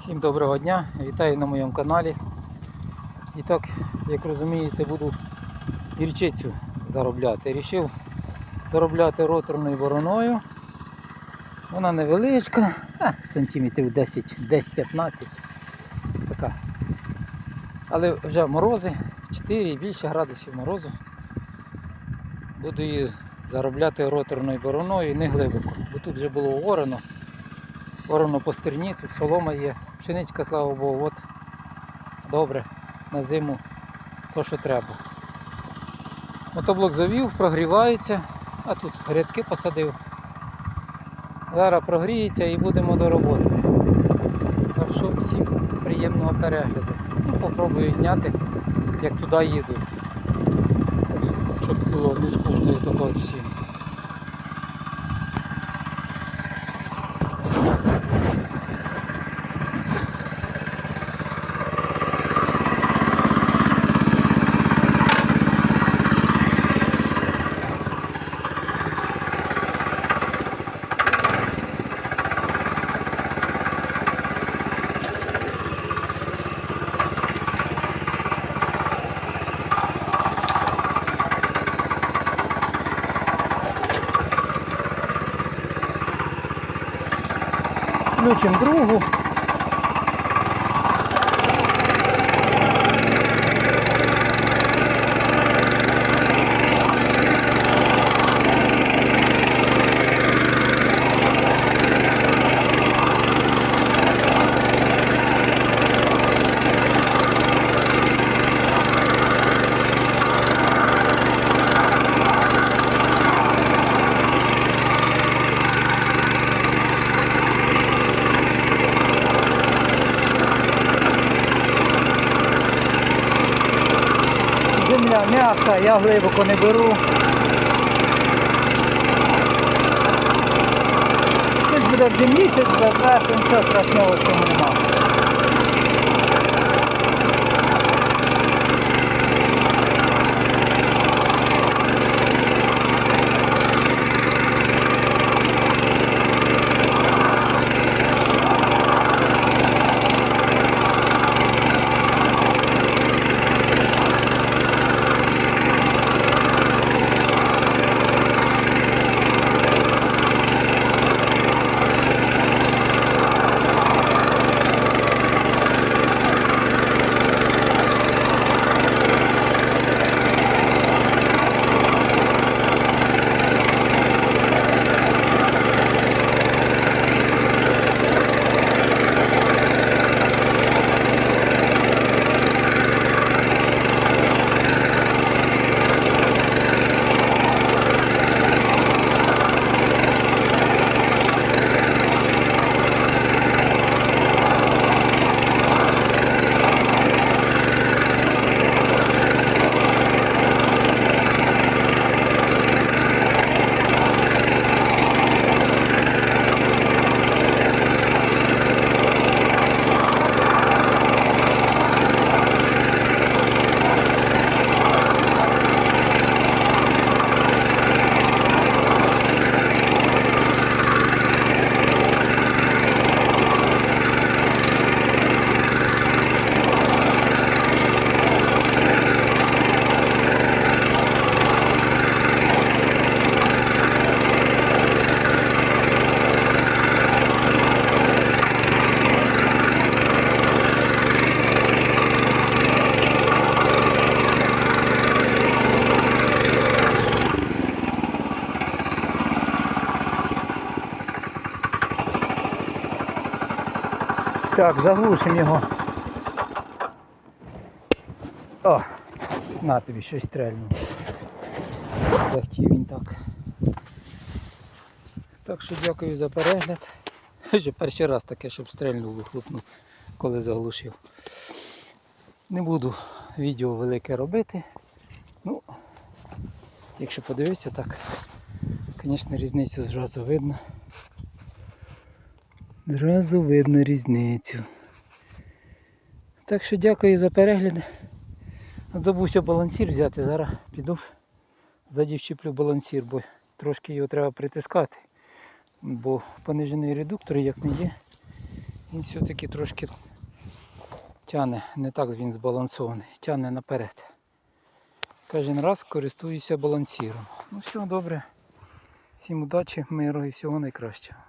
Всім доброго дня, вітаю на моєму каналі. І так, як розумієте, буду гірчицю заробляти. Рішив заробляти роторною вороною. Вона невеличка, сантиметрів 10, десь 15. Така. Але вже морози, 4 і більше градусів морозу. Буду її заробляти роторною бороною не глибоко, бо тут вже було орено. Орено по стерні, тут солома є, пшеничка, слава Богу, от добре, на зиму то, що треба. Мотоблок завів, прогрівається, а тут грядки посадив. Зараз прогріється і будемо до роботи. Так що всім приємного перегляду. Ну, попробую зняти, як туди їду. Щоб було не скучно такого всім. Включимо другу. Земля м'яка, я глибоко не беру. Щось буде місяць, за нічого страшного в цьому нема. Так, заглушимо його. О, на тобі щось стрельнув. Захтів він так. Так що дякую за перегляд. Вже перший раз таке, щоб стрельнув, вихлопнув, коли заглушив. Не буду відео велике робити. Ну, якщо подивитися так, звісно, різницю зразу видно. Зразу видно різницю. Так що дякую за перегляд. Забувся балансір взяти, зараз піду ззаді балансір, бо трошки його треба притискати. Бо понижений редуктор як не є. Він все-таки трошки тяне, не так він збалансований, тяне наперед. Кожен раз користуюся балансіром. Ну все, добре. Всім удачі, миру і всього найкращого.